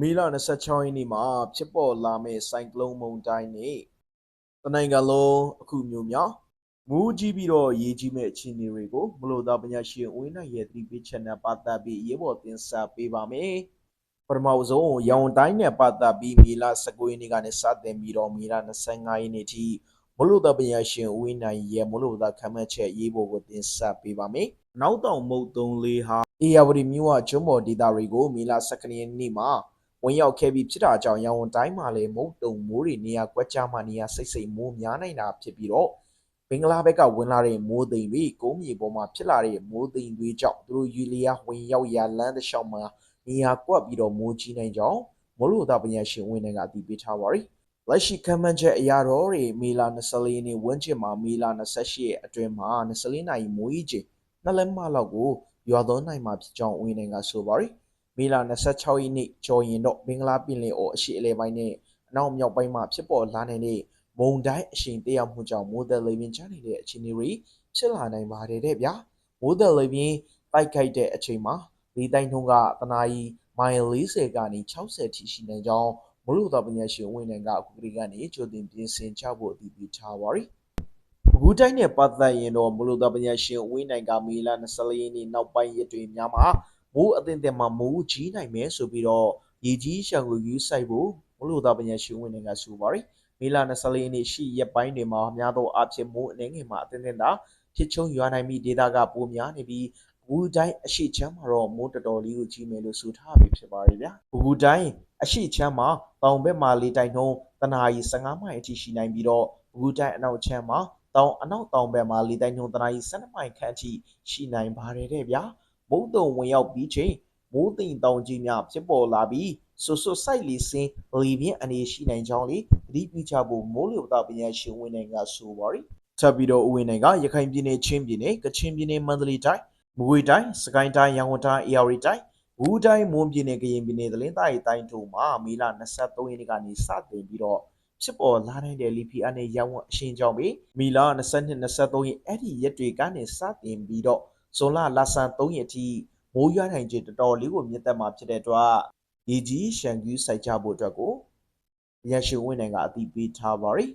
မေလ26ရက်နေ့မှာဖြစ်ပေါ်လာမယ့်ဆိုင်ကလုန်းမုန်တိုင်းနဲ့တနိုင်ငံလုံးအခုမျိုးများမူးကြီးပြီးတော့ရေးကြီးမဲ့အခြေအနေတွေကိုမလို့သားပညာရှင်ဦးဝင်းနိုင်ရဲ့သတိပေးချက်နဲ့ပတ်သက်ပြီးရေးပေါ်တင်ဆက်ပေးပါမယ်ပထမဆုံးရောင်တိုင်းနဲ့ပတ်သက်ပြီးမေလ19ရက်နေ့ကနေစတင်ပြီးတော့မေလ25ရက်နေ့ထိမလို့သားပညာရှင်ဦးဝင်းနိုင်ရဲ့မလို့သားခမ်းမချက်ရေးပေါ်ကိုတင်ဆက်ပေးပါမယ်နောက်တောင်မုတ်သုံးလေးဟာအေယာဝတီမြို့ဝကျွန်းပေါ်ဒေသတွေကိုမေလ12ရက်နေ့မှာ ဝင်ရောက်ခဲ့ပြီးဖြစ်တာကြောင့်ရန်ကုန်တိုင်းမှာလည်းမုတ်တုံမိုးတွေနေရာကွက်ကြားမှနေရာစိတ်စိတ်မိုးများနိုင်တာဖြစ်ပြီးတော့ဘင်္ဂလားဘက်ကဝင်လာတဲ့မိုးသိမ်တွေကုန်းမြေပေါ်မှာဖြစ်လာတဲ့မိုးသိမ်တွေကြောင့်သူတို့ယူလီယာဝင်ရောက်ရာလမ်းတစ်လျှောက်မှာနေရာကွက်ပြီးတော့မိုးကြီးနိုင်ကြောင်းမိုးလေဝသပညာရှင်ဝင်တွေကအတည်ပြုထားပါရီလက်ရှိကမ္ဘာ့ချက်အရာတော်တွေမေလာ24ရက်နေ့ဝန်းကျင်မှာမေလာ28ရက်အတွင်းမှာ24နိုင်မိုးကြီးချိန်နှစ်လက်မလောက်ကိုရွာသွန်းနိုင်မှာဖြစ်ကြောင်းဝင်တွေကဆိုပါရီ မေလ26ရက်နေ့ကျော်ရင်တော့မင်္ဂလာပင်လယ်အော်အရှိအလဲပိုင်းနဲ့အနောက်မြောက်ပိုင်းမှာဖြစ်ပေါ်လာနိုင်တဲ့မုန်တိုင်းအရှိန်တက်ရောက်မှုကြောင့်မိုးသက်လေပြင်းချနေတဲ့အခြေအနေတွေဖြစ်လာနိုင်ပါတယ်တဲ့ဗျာမိုးသက်လေပြင်းတိုက်ခိုက်တဲ့အချိန်မှာလေတိုင်းနှုန်းကတနာရီမိုင်40ကနေ60ထိရှိနိုင်ကြောင်းမလို့တော်ပညာရှင်ဝင်နိုင်ကအခုကလေးကနေကြိုတင်ပြင်ဆင်ချဖို့အတည်ပြုထားပါရီဘကူတိုင်းနဲ့ပတ်သက်ရင်တော့မလို့တော်ပညာရှင်ဝင်းနိုင်ကမေလ24ရက်နေ့နောက်ပိုင်းရက်တွေများမှာ မိုးအသင့်တဲ့မှာမိုးကြီးနိုင်မယ်ဆိုပြီးတော့ရေကြီးရှောင်ကိုယူဆိုင်ဖို့မလို့သားပညာရှင်ဝင်တွေကဆိုပါရယ်မေလ24ရက်နေ့ရှိရက်ပိုင်းတွေမှာအများသောအဖြစ်မိုးအနေငယ်မှာအသင့်တဲ့တာဖြစ်ချုံရွာနိုင်ပြီးဒေသကပိုများနေပြီးဘူတိုင်းအရှိချမ်းမှာတော့မိုးတော်တော်လေးကိုကြီးမယ်လို့ဆိုထားပြီးဖြစ်ပါရယ်ဗျာဘူတိုင်းအရှိချမ်းမှာတောင်ဘက်မှာလေတိုင်နှုန်းတနာရီ15မိုင်အထိရှိနိုင်ပြီးတော့ဘူတိုင်းအနောက်ချမ်းမှာတောင်အနောက်တောင်ဘက်မှာလေတိုင်နှုန်းတနာရီ12မိုင်ခန့်အထိရှိနိုင်ပါတယ်တဲ့ဗျာ မုတ်တုံဝင်ရောက်ပြီးချိန်မိုးတိမ်တောင်ကြီးများဖြစ်ပေါ်လာပြီးဆွဆွဆိုင်လီစင်းလီပြင်းအနေရှိနိုင်ကြောင်းလေသတိပြုကြဖို့မိုးလေဝသပညာရှင်ဝင်နိုင်ကဆိုပါရီထပ်ပြီးတော့ဦးဝင်နိုင်ကရခိုင်ပြည်နယ်ချင်းပြည်နယ်ကချင်ပြည်နယ်မန္တလေးတိုင်းမကွေးတိုင်းစကိုင်းတိုင်းရန်ကုန်တိုင်းအေရီတိုင်းဘူးတိုင်းမွန်ပြည်နယ်ကရင်ပြည်နယ်သလင်းတိုင်းတိုင်းတို့မှာမေလ23ရက်နေ့ကနေစတင်ပြီးတော့ဖြစ်ပေါ်လာနိုင်တဲ့လီဖီအနဲ့ရောင်းဝအရှင်ကြောင့်ပဲမီလာ22 23ရက်အဲ့ဒီရက်တွေကနေစတင်ပြီးတော့ ဇွန်လလာဆန်3ရက်ထိမိုးရွာနိုင်ခြင်းတော်တော်လေးကိုမြင့်တက်မှာဖြစ်တဲ့အတွက်ရေကြီးရှန်ကျူးစိုက်ကြဖို့အတွက်ကိုရရှိဝင်းနိုင်ကအတိပေးထားပါရီ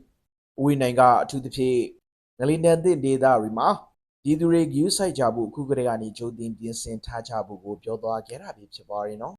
ဝင်းနိုင်ကအထူးသဖြင့်ငလင်းတန်တဲ့ဒေတာတွေမှာပြည်သူတွေကျူးစိုက်ကြဖို့အခုကတည်းကနေကြိုတင်ပြင်ဆင်ထားကြဖို့ကိုပြောသွားခဲ့တာဖြစ်ပါရီနော်